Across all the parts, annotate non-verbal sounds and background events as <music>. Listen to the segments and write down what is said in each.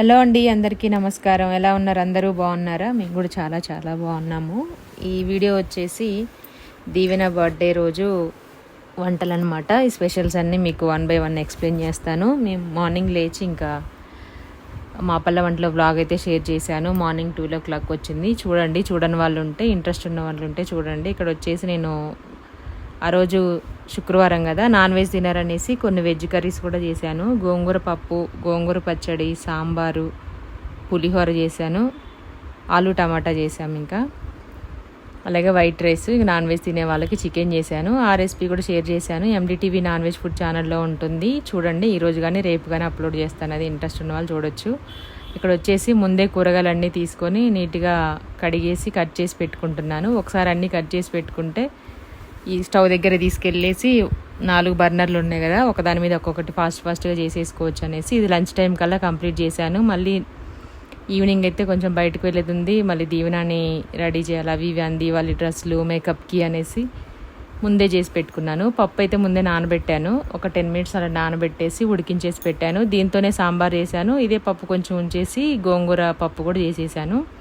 Hello అండి అందరికీ నమస్కారం. ఎలా ఉన్నారు? అందరూ బాగున్నారా? మేము కూడా చాలా చాలా బాగున్నాము. ఈ వీడియో వచ్చేసి దీవెన బర్త్డే రోజు వంటలు అనమాట ఈ స్పెషల్స్ అన్నీ మీకు వన్ బై వన్ ఎక్స్ప్లెయిన్ చేస్తాను. మేము మార్నింగ్ లేచి ఇంకా మా పల్ల వంటలో బ్లాగ్ అయితే షేర్ చేశాను. మార్నింగ్ టూ ఓ క్లాక్ వచ్చింది. చూడండి చూడని వాళ్ళు ఉంటే ఇంట్రెస్ట్ ఉన్న వాళ్ళు ఉంటే చూడండి. ఇక్కడ వచ్చేసి నేను ఆ రోజు శుక్రవారం కదా నాన్ వెజ్ తినరనేసి కొన్ని వెజ్ కర్రీస్ కూడా చేశాను. గోంగూర పప్పు గోంగూర పచ్చడి సాంబారు పులిహోర చేశాను. ఆలు టమాటా చేసాము ఇంకా. అలాగే వైట్ రైస్ నాన్ వెజ్ తినే వాళ్ళకి చికెన్ చేశాను. ఆ రెసిపీ కూడా షేర్ చేశాను. ఎండిటీవీ నాన్ వెజ్ ఫుడ్ ఛానల్లో ఉంటుంది. చూడండి ఈరోజు కానీ రేపు కానీ అప్లోడ్ చేస్తాను. అది ఇంట్రెస్ట్ ఉన్న వాళ్ళు చూడొచ్చు. ఇక్కడ వచ్చేసి ముందే కూరగాయలన్నీ తీసుకొని నీట్గా కడిగేసి కట్ చేసి పెట్టుకుంటున్నాను. ఒకసారి అన్నీ కట్ చేసి పెట్టుకుంటే ఈ స్టవ్ దగ్గర తీసుకెళ్ళేసి నాలుగు బర్నర్లు ఉన్నాయి కదా ఒకదాని మీద ఒక్కొక్కటి ఫాస్ట్ ఫాస్ట్గా చేసేసుకోవచ్చు అనేసి ఇది లంచ్ టైం కల్లా కంప్లీట్ చేశాను. మళ్ళీ ఈవినింగ్ అయితే కొంచెం బయటకు వెళ్ళేది. ఉంది మళ్ళీ దీవెనాన్ని రెడీ చేయాలి. అవి ఇవి అంది వాళ్ళ డ్రెస్సులు మేకప్కి అనేసి ముందే చేసి పెట్టుకున్నాను. పప్పు అయితే ముందే నానబెట్టాను. ఒక టెన్ మినిట్స్ అలా నానబెట్టేసి ఉడికించేసి పెట్టాను. దీంతోనే సాంబార్ చేశాను. ఇదే పప్పు కొంచెం ఉంచేసి గోంగూర పప్పు కూడా చేసేసాను.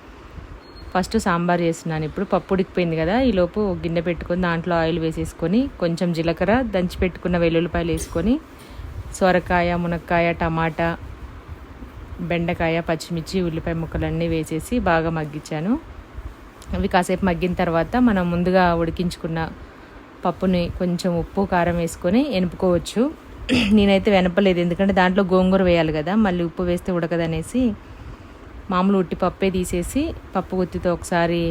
ఫస్ట్ సాంబార్ చేస్తున్నాను. ఇప్పుడు పప్పు ఉడికిపోయింది కదా ఈలోపు గిన్నె పెట్టుకొని దాంట్లో ఆయిల్ వేసేసుకొని కొంచెం జీలకర్ర దంచి పెట్టుకున్న వెల్లుల్లిపాయలు వేసుకొని సొరకాయ మునక్కాయ టమాటా బెండకాయ పచ్చిమిర్చి ఉల్లిపాయ ముక్కలన్నీ వేసేసి బాగా మగ్గించాను. అవి కాసేపు మగ్గిన తర్వాత మనం ముందుగా ఉడికించుకున్న పప్పుని కొంచెం ఉప్పు కారం వేసుకొని ఎనుపుకోవచ్చు. నేనైతే వెనపలేదు ఎందుకంటే దాంట్లో గోంగూర వేయాలి కదా మళ్ళీ ఉప్పు వేస్తే ఉడకదనేసి మామూలు ఉట్టి పప్పే తీసేసి పప్పు గుత్తితో ఒకసారి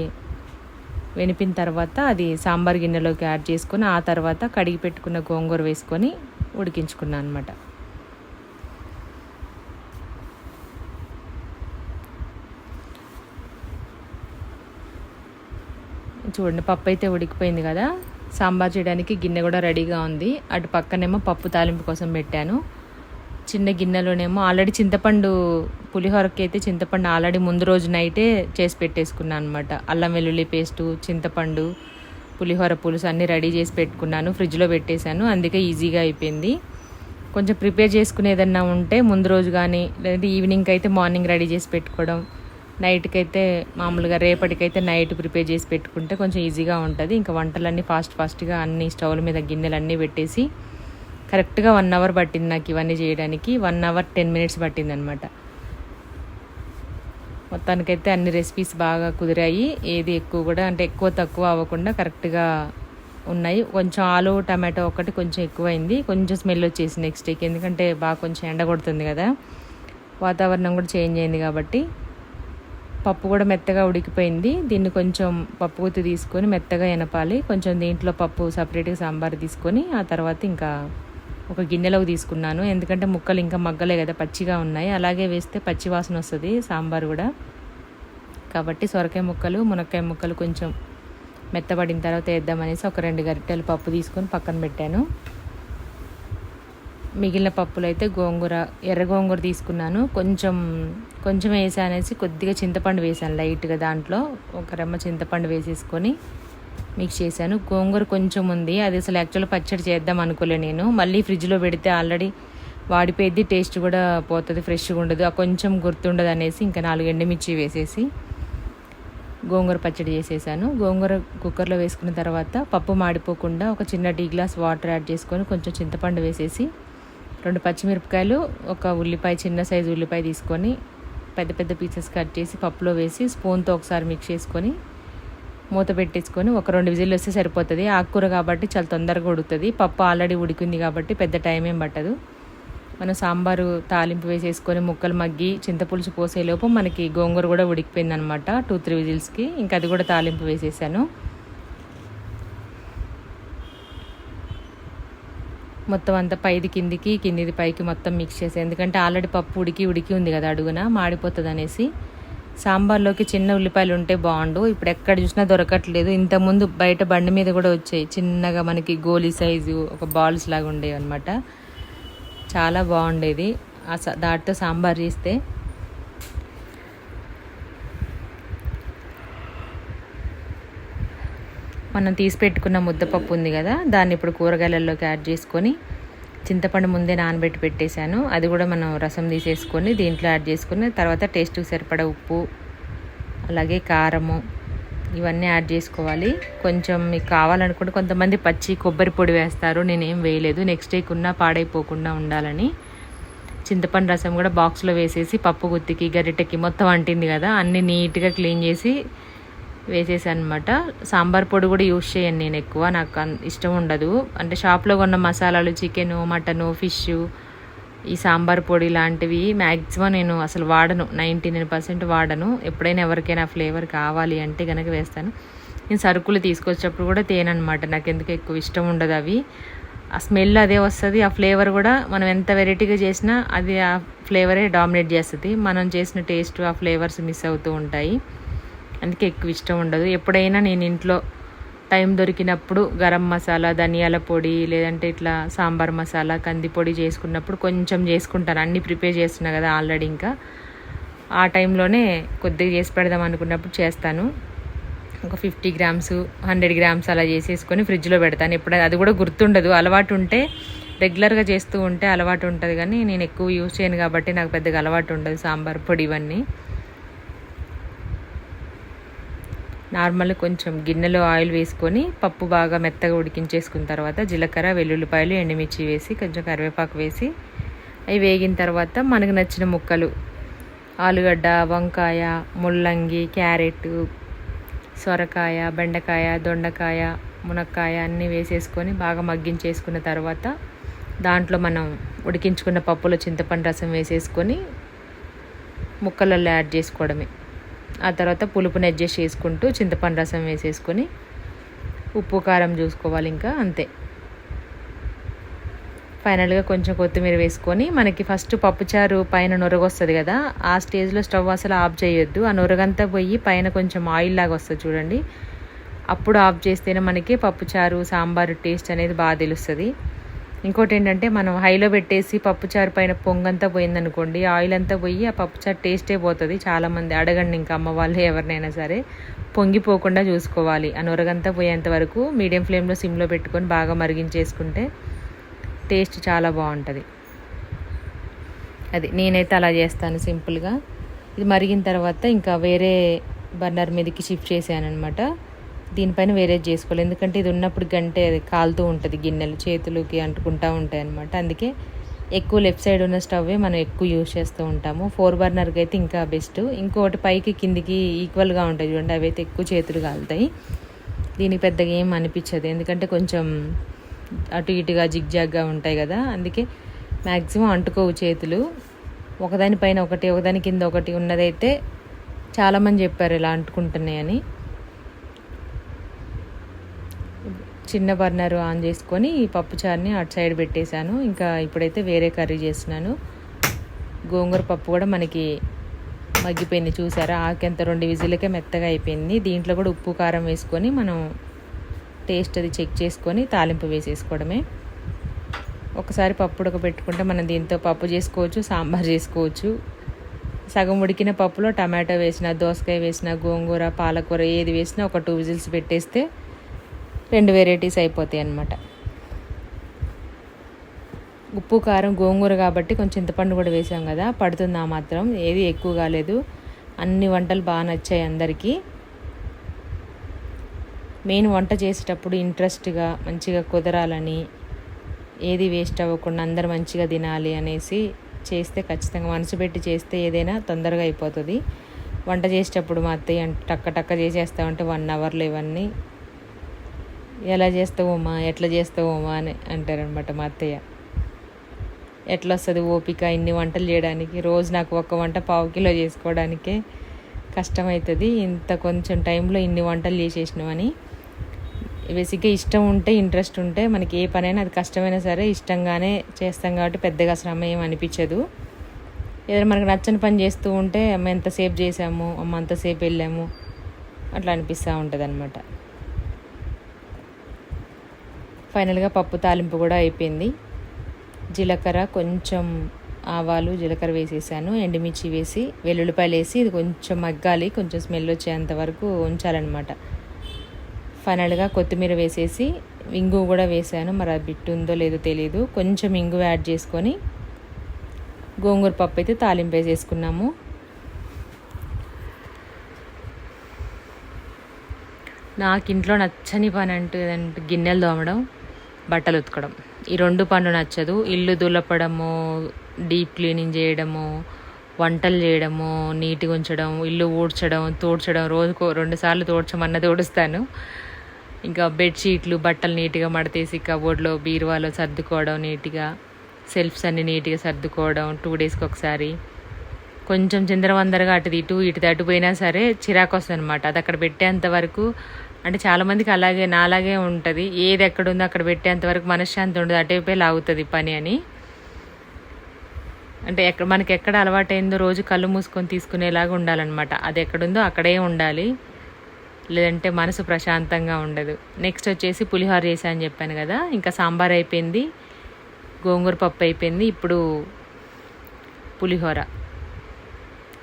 వెనిపిన తర్వాత అది సాంబార్ గిన్నెలోకి యాడ్ చేసుకొని ఆ తర్వాత కడిగి పెట్టుకున్న గోంగూర వేసుకొని ఉడికించుకున్నాను అనమాట చూడండి పప్పు అయితే ఉడికిపోయింది కదా. సాంబార్ చేయడానికి గిన్నె కూడా రెడీగా ఉంది. అటు పక్కనేమో పప్పు తాలింపు కోసం పెట్టాను. చిన్న గిన్నెలోనేమో ఆల్రెడీ చింతపండు పులిహోరకి అయితే చింతపండు ఆల్రెడీ ముందు రోజు నైటే చేసి పెట్టేసుకున్నాను అనమాట అల్లం వెల్లుల్లి పేస్టు చింతపండు పులిహోర పులుసు అన్నీ రెడీ చేసి పెట్టుకున్నాను. ఫ్రిడ్జ్లో పెట్టేశాను. అందుకే ఈజీగా అయిపోయింది. కొంచెం ప్రిపేర్ చేసుకునేదన్నా ఉంటే ముందు రోజు కానీ లేదంటే ఈవినింగ్కి అయితే మార్నింగ్ రెడీ చేసి పెట్టుకోవడం నైట్కి అయితే మామూలుగా రేపటికైతే నైట్ ప్రిపేర్ చేసి పెట్టుకుంటే కొంచెం ఈజీగా ఉంటుంది. ఇంకా వంటలన్నీ ఫాస్ట్ ఫాస్ట్గా అన్ని స్టవ్ల మీద గిన్నెలు అన్నీ పెట్టేసి కరెక్ట్గా వన్ అవర్ పట్టింది నాకు ఇవన్నీ చేయడానికి. వన్ అవర్ టెన్ మినిట్స్ పట్టింది అనమాట మొత్తానికైతే అన్ని రెసిపీస్ బాగా కుదిరాయి. ఏది ఎక్కువ కూడా అంటే ఎక్కువ తక్కువ అవ్వకుండా కరెక్ట్గా ఉన్నాయి. కొంచెం ఆలు టమాటో ఒకటి కొంచెం ఎక్కువైంది. కొంచెం స్మెల్ వచ్చేసి నెక్స్ట్ డేకి ఎందుకంటే బాగా కొంచెం ఎండ కొడుతుంది కదా. వాతావరణం కూడా చేంజ్ అయింది కాబట్టి. పప్పు కూడా మెత్తగా ఉడికిపోయింది. దీన్ని కొంచెం పప్పు గుత్తి తీసుకొని మెత్తగా ఎనపాలి. కొంచెం దీంట్లో పప్పు సపరేట్గా సాంబార్ తీసుకొని ఆ తర్వాత ఇంకా ఒక గిన్నెలోకి తీసుకున్నాను. ఎందుకంటే ముక్కలు ఇంకా మగ్గలే కదా పచ్చిగా ఉన్నాయి. అలాగే వేస్తే పచ్చి వాసన వస్తుంది సాంబార్ కూడా. కాబట్టి సొరకాయ ముక్కలు మునక్కాయ ముక్కలు కొంచెం మెత్తబడిన తర్వాత వేద్దామనేసి ఒక రెండు గరిటెలు పప్పు తీసుకొని పక్కన పెట్టాను. మిగిలిన పప్పులు అయితే గోంగూర ఎర్ర గోంగూర తీసుకున్నాను. కొంచెం కొంచెం వేసానేసి కొద్దిగా చింతపండు వేసాను లైట్గా దాంట్లో. ఒక రెమ్మ చింతపండు వేసేసుకొని మిక్స్ చేశాను. గోంగూర కొంచెం ఉంది. అది అసలు యాక్చువల్గా పచ్చడి చేద్దాం అనుకోలే నేను. మళ్ళీ ఫ్రిడ్జ్లో పెడితే ఆల్రెడీ వాడిపోయిద్ది టేస్ట్ కూడా పోతుంది ఫ్రెష్గా ఉండదు. ఆ కొంచెం గుర్తుండదు అనేసి ఇంకా నాలుగు ఎండుమిర్చి వేసేసి గోంగూర పచ్చడి చేసేసాను. గోంగూర కుక్కర్లో వేసుకున్న తర్వాత పప్పు మాడిపోకుండా ఒక చిన్న టీ గ్లాస్ వాటర్ యాడ్ చేసుకొని కొంచెం చింతపండు వేసేసి రెండు పచ్చిమిరపకాయలు ఒక ఉల్లిపాయ చిన్న సైజు ఉల్లిపాయ తీసుకొని పెద్ద పెద్ద పీసెస్ కట్ చేసి పప్పులో వేసి స్పూన్తో ఒకసారి మిక్స్ చేసుకొని మూత పెట్టేసుకొని ఒక రెండు విజిల్ వస్తే సరిపోతుంది. ఆకుకూర కాబట్టి చాలా తొందరగా ఉడుకుతుంది. పప్పు ఆల్రెడీ ఉడికింది కాబట్టి పెద్ద టైం ఏం పట్టదు. మనం సాంబారు తాలింపు వేసేసుకొని ముక్కలు మగ్గి చింతపులుసు పోసేలోపు మనకి గోంగూర కూడా ఉడికిపోయింది అనమాట టూ త్రీ విజిల్స్కి. ఇంకా అది కూడా తాలింపు వేసేసాను. మొత్తం అంతా పైది కిందికి కిందిది పైకి మొత్తం మిక్స్ చేసాను ఎందుకంటే ఆల్రెడీ పప్పు ఉడికి ఉడికి ఉంది కదా అడుగున మాడిపోతుంది అనేసి సాంబార్లోకి చిన్న ఉల్లిపాయలు ఉంటే బాగుండు. ఇప్పుడు ఎక్కడ చూసినా దొరకట్లేదు. ఇంతకుముందు బయట బండి మీద కూడా వచ్చాయి. చిన్నగా మనకి గోలీ సైజు ఒక బాల్స్ లాగా ఉండేవి అనమాట చాలా బాగుండేది. ఆ దాటితో సాంబార్ చేస్తే. మనం తీసి పెట్టుకున్న ముద్దపప్పు ఉంది కదా దాన్ని ఇప్పుడు కూరగాయలలోకి యాడ్ చేసుకొని చింతపండు ముందే నానబెట్టి పెట్టేశాను. అది కూడా మనం రసం తీసేసుకొని దీంట్లో యాడ్ చేసుకుని తర్వాత టేస్ట్కి సరిపడా ఉప్పు అలాగే కారము ఇవన్నీ యాడ్ చేసుకోవాలి. కొంచెం మీకు కావాలనుకుంటే కొంతమంది పచ్చి కొబ్బరి పొడి వేస్తారు. నేనేం వేయలేదు. నెక్స్ట్ డేకి ఉన్నా పాడైపోకుండా ఉండాలని. చింతపండు రసం కూడా బాక్స్లో వేసేసి పప్పు గుత్తికి గరిటెకి మొత్తం అంటింది కదా అన్నీ నీట్గా క్లీన్ చేసి వేసేసాను అనమాట సాంబార్ పొడి కూడా యూజ్ చేయను నేను ఎక్కువ. నాకు అన్- ఇష్టం ఉండదు. అంటే షాప్లో కొన్న మసాలాలు చికెను మటను ఫిష్ ఈ సాంబార్ పొడి లాంటివి మ్యాక్సిమం నేను అసలు వాడను. నైంటీ నైన్ పర్సెంట్ వాడను. ఎప్పుడైనా ఎవరికైనా ఫ్లేవర్ కావాలి అంటే కనుక వేస్తాను. నేను సరుకులు తీసుకొచ్చేటప్పుడు కూడా తేననమాట నాకు ఎందుకు ఎక్కువ ఇష్టం ఉండదు అవి. ఆ స్మెల్ అదే వస్తుంది. ఆ ఫ్లేవర్ కూడా మనం ఎంత వెరైటీగా చేసినా అది ఆ ఫ్లేవరే డామినేట్ చేస్తుంది. మనం చేసిన టేస్ట్ ఆ ఫ్లేవర్స్ మిస్ అవుతూ ఉంటాయి. అందుకే ఎక్కువ ఇష్టం ఉండదు. ఎప్పుడైనా నేను ఇంట్లో టైం దొరికినప్పుడు గరం మసాలా ధనియాల పొడి లేదంటే ఇట్లా సాంబార్ మసాలా కంది పొడి చేసుకున్నప్పుడు కొంచెం చేసుకుంటాను. అన్నీ ప్రిపేర్ చేస్తున్నా కదా ఆల్రెడీ ఇంకా. ఆ టైంలోనే కొద్దిగా చేసి పెడదాం అనుకున్నప్పుడు చేస్తాను. ఒక ఫిఫ్టీ గ్రామ్స్ హండ్రెడ్ గ్రామ్స్ అలా చేసేసుకొని ఫ్రిడ్జ్లో పెడతాను. ఎప్పుడైనా అది కూడా గుర్తుండదు. అలవాటు ఉంటే రెగ్యులర్గా చేస్తూ ఉంటే అలవాటు ఉంటుంది కానీ నేను ఎక్కువ యూజ్ చేయను కాబట్టి నాకు పెద్దగా అలవాటు ఉండదు సాంబార్ పొడి ఇవన్నీ. నార్మల్ కొంచెం గిన్నెలో ఆయిల్ వేసుకొని పప్పు బాగా మెత్తగా ఉడికించేసుకున్న తర్వాత జీలకర్ర వెల్లుల్లిపాయలు ఎండుమిర్చి వేసి కొంచెం కరివేపాకు వేసి అవి వేగిన తర్వాత మనకు నచ్చిన ముక్కలు ఆలుగడ్డ వంకాయ ముల్లంగి క్యారెట్ సొరకాయ బెండకాయ దొండకాయ మునక్కాయ అన్నీ వేసేసుకొని బాగా మగ్గించేసుకున్న తర్వాత దాంట్లో మనం ఉడికించుకున్న పప్పులో చింతపండు రసం వేసేసుకొని ముక్కలలో యాడ్ చేసుకోవడమే. ఆ తర్వాత పులుపుని అడ్జస్ట్ చేసుకుంటూ చింతపండు రసం వేసేసుకొని ఉప్పు కారం చూసుకోవాలి ఇంకా అంతే. ఫైనల్గా కొంచెం కొత్తిమీర వేసుకొని మనకి ఫస్ట్ పప్పుచారు పైన నొరగ వస్తుంది కదా ఆ స్టేజ్లో స్టవ్ అసలు ఆఫ్ చేయొద్దు. ఆ నొరగంతా పోయి పైన కొంచెం ఆయిల్ లాగా వస్తుంది చూడండి. అప్పుడు ఆఫ్ చేస్తేనే మనకి పప్పుచారు సాంబారు టేస్ట్ అనేది బాగా తెలుస్తుంది. ఇంకోటి ఏంటంటే మనం హైలో పెట్టేసి పప్పుచారు పైన పొంగంతా పోయిందనుకోండి ఆయిల్ అంతా పోయి ఆ పప్పుచారు టేస్టే పోతుంది. చాలామంది అడగండి ఇంకా అమ్మ వాళ్ళు ఎవరినైనా సరే. పొంగిపోకుండా చూసుకోవాలి. ఆ నొరగంతా పోయేంత వరకు మీడియం ఫ్లేమ్లో సిమ్లో పెట్టుకొని బాగా మరిగించేసుకుంటే టేస్ట్ చాలా బాగుంటుంది. అది నేనైతే అలా చేస్తాను సింపుల్గా. ఇది మరిగిన తర్వాత ఇంకా వేరే బర్నర్ మీదకి షిఫ్ట్ చేశాను అనమాట దీనిపైన వేరే చేసుకోవాలి ఎందుకంటే ఇది ఉన్నప్పుడు గంటే అది కాలుతూ ఉంటుంది గిన్నెలు చేతులకి అంటుకుంటూ ఉంటాయి అనమాట అందుకే ఎక్కువ లెఫ్ట్ సైడ్ ఉన్న స్టవ్వే మనం ఎక్కువ యూజ్ చేస్తూ ఉంటాము. ఫోర్ బర్నర్కి అయితే ఇంకా బెస్ట్. ఇంకొకటి పైకి కిందికి ఈక్వల్గా ఉంటాయి చూడండి అవి అయితే ఎక్కువ చేతులు కాలుతాయి. దీనికి పెద్దగా ఏం అనిపించదు. ఎందుకంటే కొంచెం అటు ఇటుగా జిగ్జాగ్గా ఉంటాయి కదా. అందుకే మ్యాక్సిమం అంటుకోవు చేతులు. ఒకదానిపైన ఒకటి ఒకదాని కింద ఒకటి ఉన్నదైతే చాలామంది చెప్పారు ఇలా అంటుకుంటున్నాయని. చిన్న బర్నర్ ఆన్ చేసుకొని ఈ పప్పుచారుని అటు సైడ్ పెట్టేశాను. ఇంకా ఇప్పుడైతే వేరే కర్రీ చేస్తున్నాను. గోంగూర పప్పు కూడా మనకి మగ్గిపోయింది చూసారా? ఆకెంత రెండు విజిలకే మెత్తగా అయిపోయింది. దీంట్లో కూడా ఉప్పు కారం వేసుకొని మనం టేస్ట్ అది చెక్ చేసుకొని తాలింపు వేసేసుకోవడమే. ఒకసారి పప్పు ఉడకబెట్టుకుంటే మనం దీంతో పప్పు చేసుకోవచ్చు సాంబార్ చేసుకోవచ్చు. సగం ఉడికిన పప్పులో టమాటో వేసిన దోసకాయ వేసిన గోంగూర పాలకూర ఏది వేసినా ఒక టూ విజిల్స్ పెట్టేస్తే రెండు వెరైటీస్ అయిపోతాయి అన్నమాట. ఉప్పు కారం గోంగూర కాబట్టి కొంచెం చింతపండు కూడా వేసాం కదా పడుతుంది ఆ మాత్రం ఏది ఎక్కువ కాలేదు. అన్ని వంటలు బాగా నచ్చాయి అందరికీ. మెయిన్ వంట చేసేటప్పుడు ఇంట్రెస్ట్గా మంచిగా కుదరాలని ఏది వేస్ట్ అవ్వకుండా అందరు మంచిగా తినాలి అనేసి చేస్తే ఖచ్చితంగా మనసు పెట్టి చేస్తే ఏదైనా తొందరగా అయిపోతుంది. వంట చేసేటప్పుడు మా అత్తయ్య టక్క టక్క చేసేస్తామంటే వన్ అవర్లో ఇవన్నీ ఎలా చేస్తావమ్మా? ఎట్లా చేస్తావమ్మా అని అంటారనమాట మా అత్తయ్య. ఎట్లా వస్తుంది ఓపిక? ఇన్ని వంటలు చేయడానికి రోజు నాకు ఒక్క వంట పావు కిలో చేసుకోవడానికే కష్టమవుతుంది ఇంత కొంచెం టైంలో ఇన్ని వంటలు చేసేసినామని బేసిక్గా ఇష్టం ఉంటే ఇంట్రెస్ట్ ఉంటే మనకి ఏ పనైనా అది కష్టమైనా సరే ఇష్టంగానే చేస్తాం కాబట్టి పెద్దగా శ్రమ ఏం అనిపించదు. ఏదైనా మనకు నచ్చని పని చేస్తూ ఉంటే అమ్మ ఎంతసేపు చేసాము అమ్మ అంతసేపు వెళ్ళాము. అట్లా అనిపిస్తూ ఉంటుంది అనమాట ఫైనల్గా పప్పు తాలింపు కూడా అయిపోయింది. జీలకర్ర కొంచెం ఆవాలు జీలకర్ర వేసేసాను ఎండుమిర్చి వేసి వెల్లుల్లిపాయలు వేసి ఇది కొంచెం మగ్గాలి కొంచెం స్మెల్ వచ్చేంత వరకు ఉంచాలన్నమాట. ఫైనల్గా కొత్తిమీర వేసేసి ఇంగు కూడా వేసాను. మరి అది బిట్టు ఉందో లేదో తెలియదు కొంచెం ఇంగు యాడ్ చేసుకొని గోంగూర పప్పు అయితే తాలింపు వేసేసుకున్నాము. నాకు ఇంట్లో నచ్చని పని అంటే అంటే గిన్నెలు తోమడం బట్టలు ఉతకడం ఈ రెండు పనులు నచ్చదు. ఇల్లు దులపడము డీప్ క్లీనింగ్ చేయడము వంటలు చేయడము నీట్గా ఉంచడం ఇల్లు ఊడ్చడం తోడ్చడం రోజుకు రెండుసార్లు తోడ్చమన్నది తోడుస్తాను ఇంకా బెడ్షీట్లు బట్టలు నీట్గా మడతేసి కబోర్డ్లో బీరువాలో సర్దుకోవడం నీట్గా. సెల్ఫ్స్ అన్ని నీట్గా సర్దుకోవడం టూ డేస్కి ఒకసారి. కొంచెం చిందరవందరగా అటు ఇటు ఇటు అటు పోయినా సరే చిరాకు వస్తుంది అనమాట అది అక్కడ పెట్టేంత వరకు అంటే చాలామందికి అలాగే నాలాగే ఉంటుంది. ఏది ఎక్కడ ఉందో అక్కడ పెట్టేంత వరకు మనశ్శాంతి ఉండదు. అటువైపే లాగుతుంది పని అని. అంటే ఎక్కడ మనకి ఎక్కడ అలవాటైందో రోజు కళ్ళు మూసుకొని తీసుకునేలాగా ఉండాలన్నమాట. అది ఎక్కడుందో అక్కడే ఉండాలి. లేదంటే మనసు ప్రశాంతంగా ఉండదు. నెక్స్ట్ వచ్చేసి పులిహోర చేసా అని చెప్పాను కదా. ఇంకా సాంబార్ అయిపోయింది. గోంగూర పప్పు అయిపోయింది. ఇప్పుడు పులిహోర.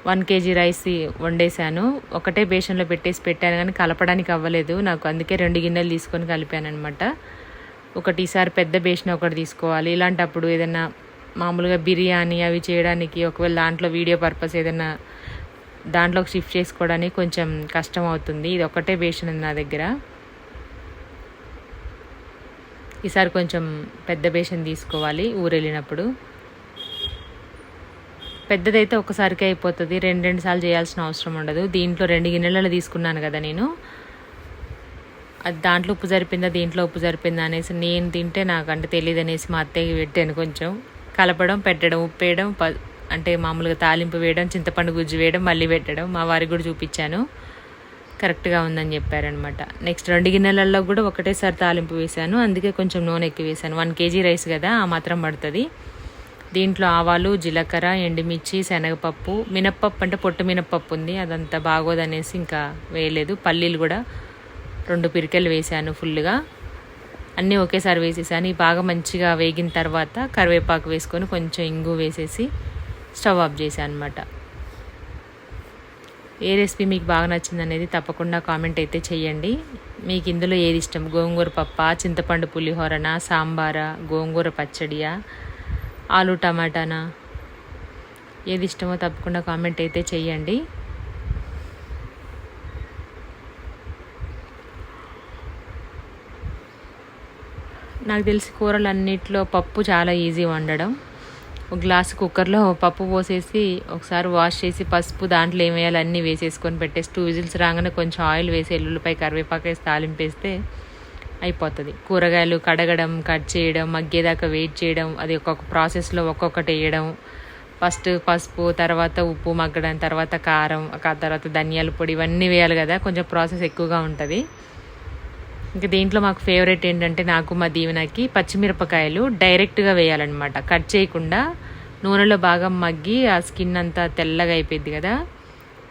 వన్ కేజీ రైస్ వండేసాను ఒకటే బేషన్లో పెట్టేసి పెట్టాను కానీ కలపడానికి అవ్వలేదు. నాకు అందుకే రెండు గిన్నెలు తీసుకొని కలిపాను అనమాట ఒకటి ఈసారి పెద్ద బేషన్ ఒకటి తీసుకోవాలి. ఇలాంటప్పుడు ఏదైనా మామూలుగా బిర్యానీ అవి చేయడానికి ఒకవేళ దాంట్లో వీడియో పర్పస్ ఏదైనా దాంట్లోకి షిఫ్ట్ చేసుకోవడానికి కొంచెం కష్టం అవుతుంది. ఇది ఒకటే బేషన్ ఉంది నా దగ్గర. ఈసారి కొంచెం పెద్ద బేషన్ తీసుకోవాలి ఊరు వెళ్ళినప్పుడు పెద్దదైతే ఒకసారికి అయిపోతుంది. రెండు రెండు సార్లు చేయాల్సిన అవసరం ఉండదు. దీంట్లో రెండు గిన్నెలలో తీసుకున్నాను కదా నేను. అది దాంట్లో ఉప్పు సరిపోయిందా దీంట్లో ఉప్పు సరిపోయిందా అనేసి నేను తింటే నాకు అంటే తెలియదు అనేసి మా అత్తయ్యకి పెట్టాను కొంచెం. కలపడం పెట్టడం ఉప్పు వేయడం ప అంటే మామూలుగా తాలింపు వేయడం చింతపండు గుజ్జు వేయడం మళ్ళీ పెట్టడం మా వారికి కూడా చూపించాను. కరెక్ట్గా ఉందని చెప్పారనమాట నెక్స్ట్ రెండు గిన్నెలలో కూడా ఒకటేసారి తాలింపు వేశాను. అందుకే కొంచెం నూనె ఎక్కువ వేశాను. వన్ కేజీ రైస్ కదా ఆ మాత్రం పడుతుంది. దీంట్లో ఆవాలు జీలకర్ర ఎండుమిర్చి శనగపప్పు మినప్పప్పు అంటే పొట్టు మినప్పప్పు ఉంది. అదంతా బాగోదనేసి ఇంకా వేయలేదు. పల్లీలు కూడా రెండు పిరికెలు వేసాను ఫుల్గా అన్నీ ఒకేసారి వేసేసాను. ఈ బాగా మంచిగా వేగిన తర్వాత కరివేపాకు వేసుకొని కొంచెం ఇంగు వేసేసి స్టవ్ ఆఫ్ చేశాను అనమాట ఏ రెసిపీ మీకు బాగా నచ్చింది అనేది తప్పకుండా కామెంట్ అయితే చేయండి. మీకు ఇందులో ఏది ఇష్టం? గోంగూర పప్ప చింతపండు పులిహోరనా సాంబారా గోంగూర పచ్చడియా? ఆలు టమాటానా? ఏది ఇష్టమో తప్పకుండా కామెంట్ అయితే చేయండి నాకు తెలిసి కూరలు అన్నిట్లో పప్పు చాలా ఈజీ వండడం. ఒక గ్లాస్ కుక్కర్లో పప్పు పోసేసి ఒకసారి వాష్ చేసి పసుపు దాంట్లో ఏం వేయాలి అన్నీ వేసేసుకొని పెట్టేసి టూ విజిల్స్ రాగానే కొంచెం ఆయిల్ వేసి ఎల్లుల్లిపై కరివేపాకు వేసి తాలింపేస్తే అయిపోతుంది. కూరగాయలు కడగడం కట్ చేయడం మగ్గేదాకా వెయిట్ చేయడం అది ఒక్కొక్క ప్రాసెస్లో ఒక్కొక్కటి వేయడం. ఫస్ట్ పసుపు తర్వాత ఉప్పు మగ్గడం తర్వాత కారం ఆ తర్వాత ధనియాల పొడి ఇవన్నీ వేయాలి కదా కొంచెం ప్రాసెస్ ఎక్కువగా ఉంటుంది. ఇంకా దీంట్లో మాకు ఫేవరెట్ ఏంటంటే నాకు మా దీవెనకి పచ్చిమిరపకాయలు డైరెక్ట్గా వేయాలన్నమాట. కట్ చేయకుండా నూనెలో బాగా మగ్గి ఆ స్కిన్ అంతా తెల్లగా అయిపోయింది కదా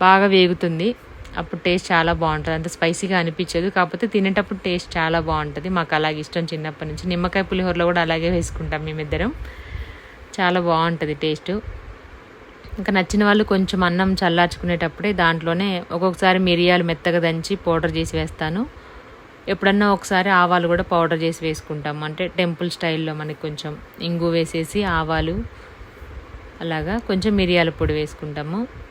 బాగా వేగుతుంది. అప్పుడు టేస్ట్ చాలా బాగుంటుంది. అంత స్పైసీగా అనిపించదు. కాకపోతే తినేటప్పుడు టేస్ట్ చాలా బాగుంటుంది. మాకు అలాగే ఇష్టం చిన్నప్పటి నుంచి. నిమ్మకాయ పులిహోరలో కూడా అలాగే వేసుకుంటాం మేమిద్దరం. చాలా బాగుంటుంది టేస్ట్. ఇంకా నచ్చిన వాళ్ళు కొంచెం అన్నం చల్లార్చుకునేటప్పుడే దాంట్లోనే ఒక్కొక్కసారి మిరియాలు మెత్తగా దంచి పౌడర్ చేసి వేస్తాను. ఎప్పుడన్నా ఒకసారి ఆవాలు కూడా పౌడర్ చేసి వేసుకుంటాం. అంటే టెంపుల్ స్టైల్లో మనకి కొంచెం ఇంగు వేసేసి ఆవాలు అలాగా కొంచెం మిరియాల పొడి వేసుకుంటాము.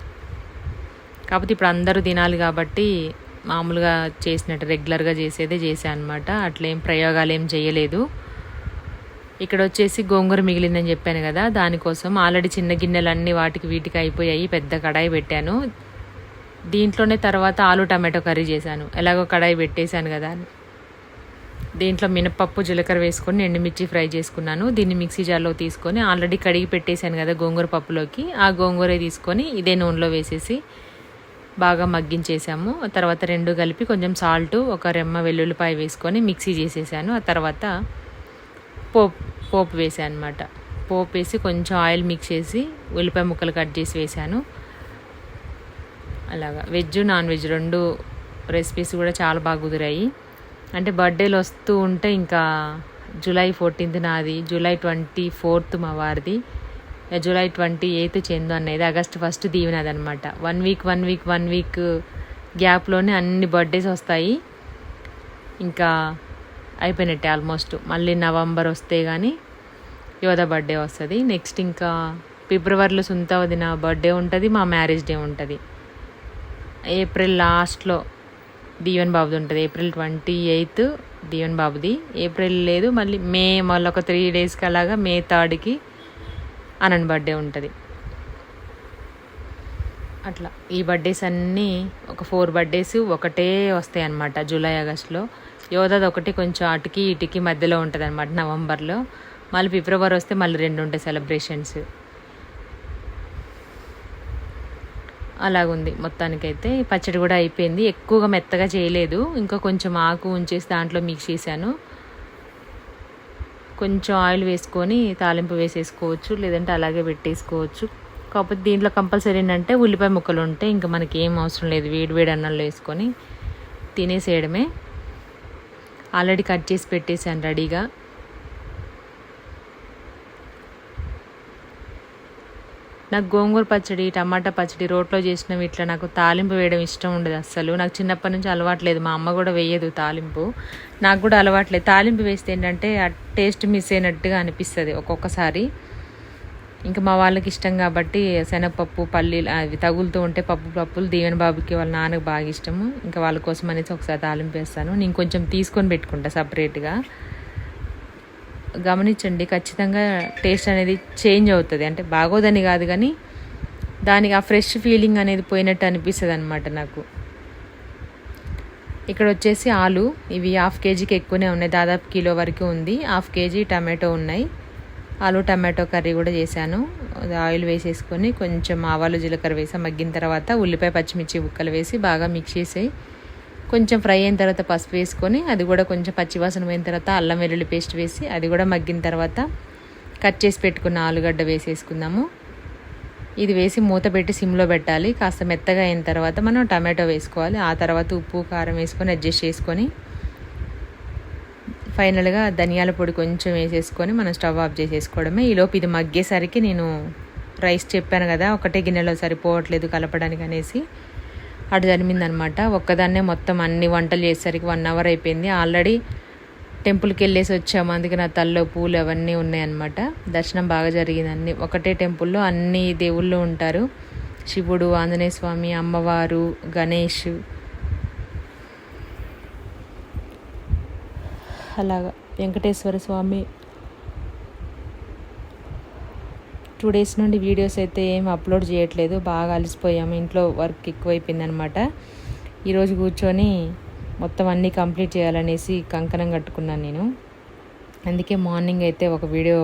కాకపోతే ఇప్పుడు అందరూ తినాలి కాబట్టి మామూలుగా చేసినట్టు రెగ్యులర్గా చేసేదే చేశాను అనమాట అట్లేం ప్రయోగాలు ఏం చేయలేదు. ఇక్కడ వచ్చేసి గోంగూర మిగిలిందని చెప్పాను కదా దానికోసం ఆల్రెడీ చిన్న గిన్నెలన్నీ వాటికి వీటికి అయిపోయాయి పెద్ద కడాయి పెట్టాను. దీంట్లోనే తర్వాత ఆలు టమాటో కర్రీ చేశాను. ఎలాగో కడాయి పెట్టేశాను కదా. దీంట్లో మినపప్పు జీలకర్ర వేసుకొని ఎండుమిర్చి ఫ్రై చేసుకున్నాను. దీన్ని మిక్సీ జార్లో తీసుకొని ఆల్రెడీ కడిగి పెట్టేశాను కదా గోంగూర పప్పులోకి. ఆ గోంగూర తీసుకొని ఇదే నూనెలో వేసేసి బాగా మగ్గించేసాము. తర్వాత రెండు కలిపి కొంచెం సాల్ట్ ఒక రెమ్మ వెల్లుల్లిపాయ వేసుకొని మిక్సీ చేసేసాను. ఆ తర్వాత పోపు పోపు వేసాను అనమాట పోపు వేసి కొంచెం ఆయిల్ మిక్స్ చేసి ఉల్లిపాయ ముక్కలు కట్ చేసి వేసాను. అలాగా. వెజ్ నాన్ వెజ్ రెండు రెసిపీస్ కూడా చాలా బాగా కుదిరాయి. అంటే బర్త్డేలు వస్తూ ఉంటే ఇంకా జూలై ఫోర్టీన్త్ నాది. జూలై ట్వంటీ ఫోర్త్ మా వారిది. జూలై ట్వంటీ ఎయిత్ చందు అనేది August first దీవెనదనమాట one week one week one week గ్యాప్లోనే అన్ని బర్త్డేస్ వస్తాయి. ఇంకా అయిపోయినట్టే ఆల్మోస్ట్ మళ్ళీ నవంబర్ వస్తే కానీ యోధ బర్త్డే వస్తుంది. నెక్స్ట్ ఇంకా ఫిబ్రవరిలో సుంత వదిన బర్త్డే ఉంటుంది మా మ్యారేజ్ డే ఉంటుంది. ఏప్రిల్ లాస్ట్లో దీవెన్ బాబుది ఉంటుంది. ఏప్రిల్ ట్వంటీ ఎయిత్ దీవెన్ బాబుది. ఏప్రిల్ లేదు మళ్ళీ మే మళ్ళీ ఒక త్రీ డేస్కి అలాగా మే థర్డ్కి అనన్ బర్త్డే ఉంటుంది. అట్లా. ఈ బర్త్డేస్ అన్నీ ఒక ఫోర్ బర్త్డేస్ ఒకటే వస్తాయి అన్నమాట. జూలై ఆగస్ట్లో. యోధాది ఒకటి కొంచెం అటుకి ఇటుకి మధ్యలో ఉంటుంది అనమాట నవంబర్లో. మళ్ళీ ఫిబ్రవరి వస్తే మళ్ళీ రెండు ఉంటాయి సెలబ్రేషన్స్ అలాగుంది. మొత్తానికైతే అయితే పచ్చడి కూడా అయిపోయింది. ఎక్కువగా మెత్తగా చేయలేదు. ఇంకా కొంచెం ఆకు ఉంచేసి దాంట్లో మిక్స్ చేశాను. కొంచెం ఆయిల్ వేసుకొని తాలింపు వేసేసుకోవచ్చు లేదంటే అలాగే పెట్టేసుకోవచ్చు. కాకపోతే దీంట్లో కంపల్సరీ ఏంటంటే ఉల్లిపాయ ముక్కలు ఉంటే ఇంకా మనకి ఏం అవసరం లేదు. వేడి వేడి అన్నంలో వేసుకొని తినేసేయడమే. ఆల్రెడీ కట్ చేసి పెట్టేసాను రెడీగా. నాకు గోంగూర పచ్చడి టమాటా పచ్చడి రోట్లో చేసినవి ఇట్లా నాకు తాలింపు వేయడం ఇష్టం ఉండదు అస్సలు. నాకు చిన్నప్పటి నుంచి అలవాట్లేదు మా అమ్మ కూడా వేయదు తాలింపు. నాకు కూడా అలవాట్లేదు తాలింపు వేస్తే ఏంటంటే ఆ టేస్ట్ మిస్ అయినట్టుగా అనిపిస్తుంది ఒక్కొక్కసారి. ఇంకా మా వాళ్ళకి ఇష్టం కాబట్టి శనగపప్పు పల్లీలు అవి తగులుతూ ఉంటే పప్పు పప్పులు దీవెన బాబుకి వాళ్ళ నాన్నకి బాగా ఇష్టము. ఇంకా వాళ్ళ కోసం అనేసి ఒకసారి తాలింపు వేస్తాను. నేను కొంచెం తీసుకొని పెట్టుకుంటా సపరేట్గా. గమనించండి ఖచ్చితంగా టేస్ట్ అనేది చేంజ్ అవుతుంది. అంటే బాగోదని కాదు కానీ దానికి ఆ ఫ్రెష్ ఫీలింగ్ అనేది పోయినట్టు అనిపిస్తుంది అనమాట నాకు. ఇక్కడ వచ్చేసి ఆలు ఇవి హాఫ్ కేజీకి ఎక్కువనే ఉన్నాయి. దాదాపు కిలో వరకు ఉంది. హాఫ్ కేజీ టమాటో ఉన్నాయి. ఆలు టమాటో కర్రీ కూడా చేశాను. అది ఆయిల్ వేసేసుకొని కొంచెం ఆవాలు జీలకర్ర వేసి మగ్గిన తర్వాత ఉల్లిపాయ పచ్చిమిర్చి ఉక్కలు వేసి బాగా మిక్స్ చేసి కొంచెం ఫ్రై అయిన తర్వాత పసుపు వేసుకొని అది కూడా కొంచెం పచ్చివాసన పోయిన తర్వాత అల్లం వెల్లుల్లి పేస్ట్ వేసి అది కూడా మగ్గిన తర్వాత కట్ చేసి పెట్టుకున్న ఆలుగడ్డ వేసేసుకుందాము. ఇది వేసి మూత పెట్టి సిమ్లో పెట్టాలి. కాస్త మెత్తగా అయిన తర్వాత మనం టమాటో వేసుకోవాలి. ఆ తర్వాత ఉప్పు కారం వేసుకొని అడ్జస్ట్ చేసుకొని ఫైనల్గా ధనియాల పొడి కొంచెం వేసేసుకొని మనం స్టవ్ ఆఫ్ చేసేసుకోవడమే. ఈలోపు ఇది మగ్గేసరికి నేను రైస్ చెప్పాను కదా ఒకటే గిన్నెలో సరిపోవట్లేదు కలపడానికి అనేసి. అటు జరిమిందనమాట. ఒక్కదాన్నే మొత్తం అన్ని వంటలు చేసేసరికి వన్ అవర్ అయిపోయింది. ఆల్రెడీ టెంపుల్కి వెళ్ళేసి వచ్చాము. అందుకే నా తల్లో పూలు అవన్నీ ఉన్నాయన్నమాట. దర్శనం బాగా జరిగింది అన్ని. ఒకటే టెంపుల్లో అన్ని దేవుళ్ళు ఉంటారు. శివుడు ఆంజనేయ స్వామి అమ్మవారు గణేష్. అలాగా. వెంకటేశ్వర స్వామి టూ డేస్ నుండి వీడియోస్ అయితే ఏం అప్లోడ్ చేయట్లేదు. బాగా అలసిపోయాము. ఇంట్లో వర్క్ ఎక్కువైపోయిందనమాట ఈరోజు కూర్చొని మొత్తం అన్నీ కంప్లీట్ చేయాలనేసి కంకణం కట్టుకున్నాను నేను. అందుకే మార్నింగ్ అయితే ఒక వీడియో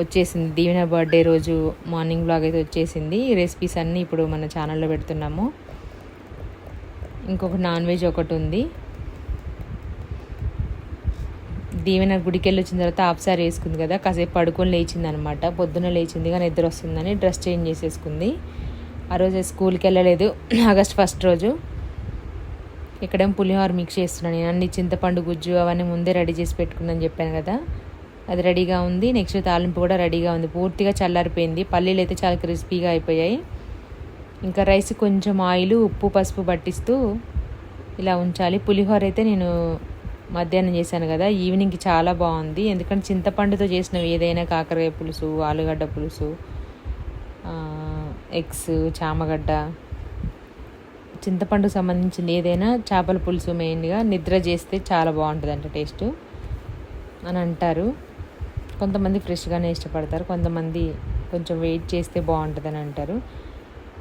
వచ్చేసింది. దీవెన బర్త్డే రోజు మార్నింగ్ బ్లాగ్ అయితే వచ్చేసింది. ఈ రెసిపీస్ అన్నీ ఇప్పుడు మన ఛానల్లో పెడుతున్నాము. ఇంకొక నాన్ వెజ్ ఒకటి ఉంది. దీవెన గుడికి వెళ్ళి వచ్చిన తర్వాత హాఫ్ సారీ వేసుకుంది కదా కాసేపు పడుకొని లేచింది అనమాట పొద్దున్న లేచింది కానీ నిద్ర వస్తుందని డ్రెస్ చేంజ్ చేసేసుకుంది. ఆ రోజు స్కూల్కి వెళ్ళలేదు <clears throat> ఆగస్ట్ ఫస్ట్ రోజు. ఇక్కడేం పులిహోర మిక్స్ చేస్తున్నాను నేను అన్ని చింతపండు గుజ్జు అవన్నీ ముందే రెడీ చేసి పెట్టుకున్నాను చెప్పాను కదా. అది రెడీగా ఉంది నెక్స్ట్ తాలింపు కూడా రెడీగా ఉంది. పూర్తిగా చల్లారిపోయింది పల్లీలు అయితే చాలా క్రిస్పీగా అయిపోయాయి. ఇంకా రైస్ కొంచెం ఆయిల్ ఉప్పు పసుపు పట్టిస్తూ ఇలా ఉంచాలి. పులిహోర అయితే నేను మధ్యాహ్నం చేశాను కదా ఈవినింగ్కి చాలా బాగుంది. ఎందుకంటే చింతపండుతో చేసినవి ఏదైనా కాకరకాయ పులుసు ఆలుగడ్డ పులుసు ఎగ్స్ చామగడ్డ. చింతపండుకు సంబంధించిన ఏదైనా చేపల పులుసు మెయిన్గా నిద్ర చేస్తే చాలా బాగుంటుందంట టేస్ట్ అని అంటారు. కొంతమంది ఫ్రెష్గానే ఇష్టపడతారు కొంతమంది కొంచెం వెయిట్ చేస్తే బాగుంటుందని అంటారు.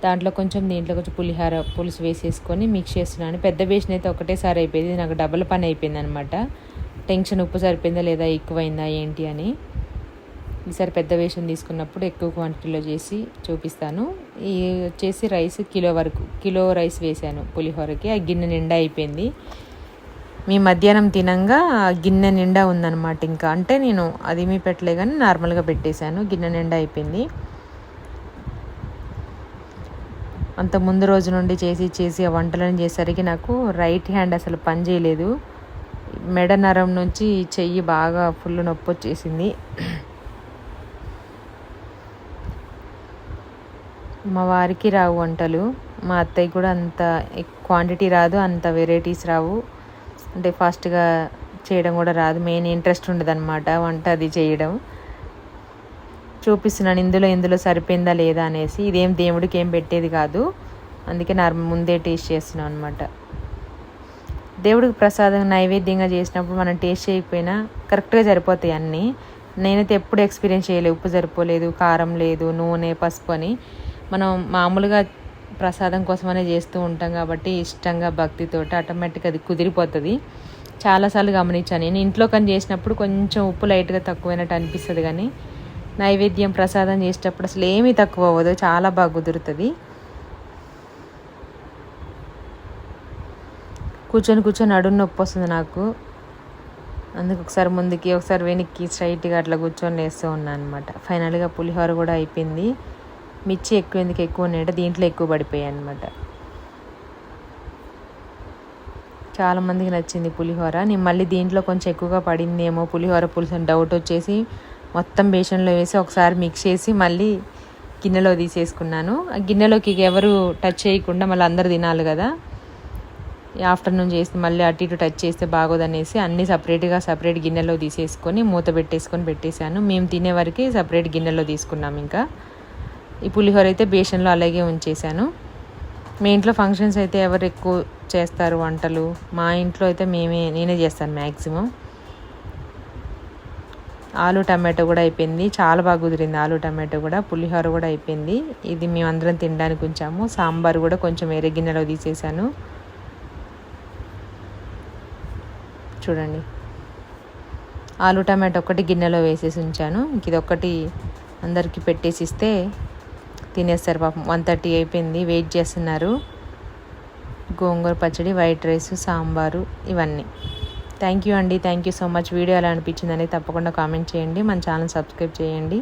దాంట్లో కొంచెం దీంట్లో కొంచెం పులిహార పులుసు వేసేసుకొని మిక్స్ చేస్తున్నాను. పెద్ద బేషన్ అయితే ఒకటేసారి అయిపోయింది. నాకు డబుల్ పని అయిపోయింది అనమాట టెన్షన్ ఉప్పు సరిపోయిందా లేదా ఎక్కువైందా ఏంటి అని. ఈసారి పెద్ద వేషం తీసుకున్నప్పుడు ఎక్కువ క్వాంటిటీలో చేసి చూపిస్తాను. ఈ వచ్చేసి రైస్ కిలో వరకు కిలో రైస్ వేసాను పులిహోరకి. ఆ గిన్నె నిండా అయిపోయింది. మీ మధ్యాహ్నం తినంగా గిన్నె నిండా ఉందన్నమాట. ఇంకా అంటే నేను అది మీ పెట్టలే కానీ నార్మల్గా పెట్టేశాను. గిన్నె నిండా అయిపోయింది. అంత ముందు రోజు నుండి చేసి చేసి ఆ వంటలను చేసేసరికి నాకు రైట్ హ్యాండ్ అసలు పని చేయలేదు. మెడ నరం నుంచి చెయ్యి బాగా ఫుల్ నొప్పి వచ్చేసింది. మా వారికి రావు వంటలు. మా అత్తయ్య కూడా అంత క్వాంటిటీ రాదు అంత వెరైటీస్ రావు. అంటే ఫాస్ట్గా చేయడం కూడా రాదు. మెయిన్ ఇంట్రెస్ట్ ఉండదు అనమాట వంట అది చేయడం. చూపిస్తున్నాను ఇందులో ఇందులో సరిపోయిందా లేదా అనేసి. ఇదేం దేవుడికి ఏం పెట్టేది కాదు. అందుకే నా ముందే టేస్ట్ చేస్తున్నాను అనమాట దేవుడికి ప్రసాదం నైవేద్యంగా చేసినప్పుడు మనం టేస్ట్ చేయకపోయినా కరెక్ట్గా సరిపోతాయి అన్నీ. నేనైతే ఎప్పుడు ఎక్స్పీరియన్స్ చేయలేదు. ఉప్పు సరిపోలేదు కారం లేదు నూనె పసుపు అని. మనం మామూలుగా ప్రసాదం కోసమనే చేస్తూ ఉంటాం కాబట్టి ఇష్టంగా భక్తితోటి ఆటోమేటిక్గా అది కుదిరిపోతుంది. చాలాసార్లు గమనించాను. నేను ఇంట్లో కానీ చేసినప్పుడు కొంచెం ఉప్పు లైట్గా తక్కువైనట్టు అనిపిస్తుంది కానీ నైవేద్యం ప్రసాదం చేసేటప్పుడు అసలు ఏమీ తక్కువ అవ్వదు చాలా బాగా కుదురుతుంది. కూర్చొని కూర్చొని నడుము నొప్పి వస్తుంది నాకు. అందుకు ఒకసారి ముందుకి ఒకసారి వెనక్కి స్ట్రైట్గా అట్లా కూర్చొని వేస్తూ ఉన్నాను అనమాట ఫైనల్గా పులిహోర కూడా అయిపోయింది. మిర్చి ఎక్కువ ఎందుకు ఎక్కువ ఉన్నాయంటే దీంట్లో ఎక్కువ పడిపోయాయి అనమాట చాలామందికి నచ్చింది పులిహోర. నేను మళ్ళీ దీంట్లో కొంచెం ఎక్కువగా పడిందేమో పులిహోర పులుసు అని డౌట్ వచ్చేసి మొత్తం బేసన్లో వేసి ఒకసారి మిక్స్ చేసి మళ్ళీ గిన్నెలో తీసేసుకున్నాను. ఆ గిన్నెలోకి ఎవరు టచ్ చేయకుండా మళ్ళీ అందరు తినాలి కదా. ఆఫ్టర్నూన్ చేసి మళ్ళీ అటు ఇటు టచ్ చేస్తే బాగోదనేసి అన్నీ సపరేట్గా సపరేట్ గిన్నెలో తీసేసుకొని మూత పెట్టేసుకొని పెట్టేశాను. మేము తినే వరకు సపరేట్ గిన్నెలో తీసుకున్నాం ఇంకా. ఈ పులిహోర అయితే బేషన్లో అలాగే ఉంచేసాను మీ ఇంట్లో ఫంక్షన్స్ అయితే ఎవరు ఎక్కువ చేస్తారు? వంటలు? మా ఇంట్లో అయితే మేమే నేనే చేస్తాను మ్యాక్సిమం ఆలు టమాటో కూడా అయిపోయింది. చాలా బాగా కుదిరింది ఆలు టమాటో కూడా. పులిహోర కూడా అయిపోయింది. ఇది మేమందరం తినడానికి ఉంచాము. సాంబార్ కూడా కొంచెం వేరే గిన్నెలో తీసేసాను చూడండి. ఆలు టమాటో ఒకటి గిన్నెలో వేసేసి ఉంచాను. ఇంక ఇది ఒకటి అందరికీ పెట్టేసి ఇస్తే తినేస్తారు పాపం. వన్ థర్టీ అయిపోయింది. వెయిట్ చేస్తున్నారు. గోంగూర పచ్చడి వైట్ రైస్ సాంబారు ఇవన్నీ. థ్యాంక్ యూ అండి. Thank you so much. Video ఎలా అనిపించిందని తప్పకుండా కామెంట్ చేయండి. మన ఛానల్ సబ్స్క్రైబ్ చేయండి.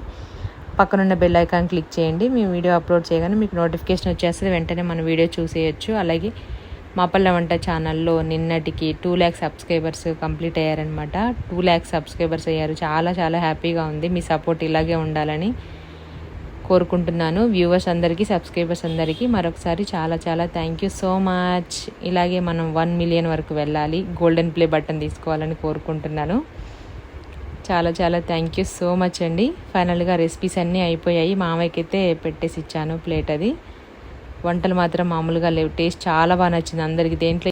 పక్కనున్న బెల్ ఐకాన్ క్లిక్ చేయండి. మేము వీడియో అప్లోడ్ చేయగానే మీకు నోటిఫికేషన్ వచ్చేస్తుంది. వెంటనే మన వీడియో చూసేయచ్చు. అలాగే మా పల్లె వంట ఛానల్లో నిన్నటికి టూ ల్యాక్స్ సబ్స్క్రైబర్స్ కంప్లీట్ అయ్యారనమాట టూ ల్యాక్స్ సబ్స్క్రైబర్స్ అయ్యారు. చాలా చాలా హ్యాపీగా ఉంది. మీ సపోర్ట్ ఇలాగే ఉండాలని కోరుకుంటున్నాను. వ్యూవర్స్ అందరికీ సబ్స్క్రైబర్స్ అందరికీ మరొకసారి చాలా చాలా థ్యాంక్ యూ సో మచ్ ఇలాగే మనం వన్ మిలియన్ వరకు వెళ్ళాలి. గోల్డెన్ ప్లే బటన్ తీసుకోవాలని కోరుకుంటున్నాను. చాలా చాలా థ్యాంక్ యూ సో మచ్ అండి. ఫైనల్గా రెసిపీస్ అన్నీ అయిపోయాయి. మామయ్యకి అయితే పెట్టేసి ఇచ్చాను ప్లేట్ అది. వంటలు మాత్రం మామూలుగా లేవు. టేస్ట్ చాలా బాగా నచ్చింది. అందరికీ దేంట్లో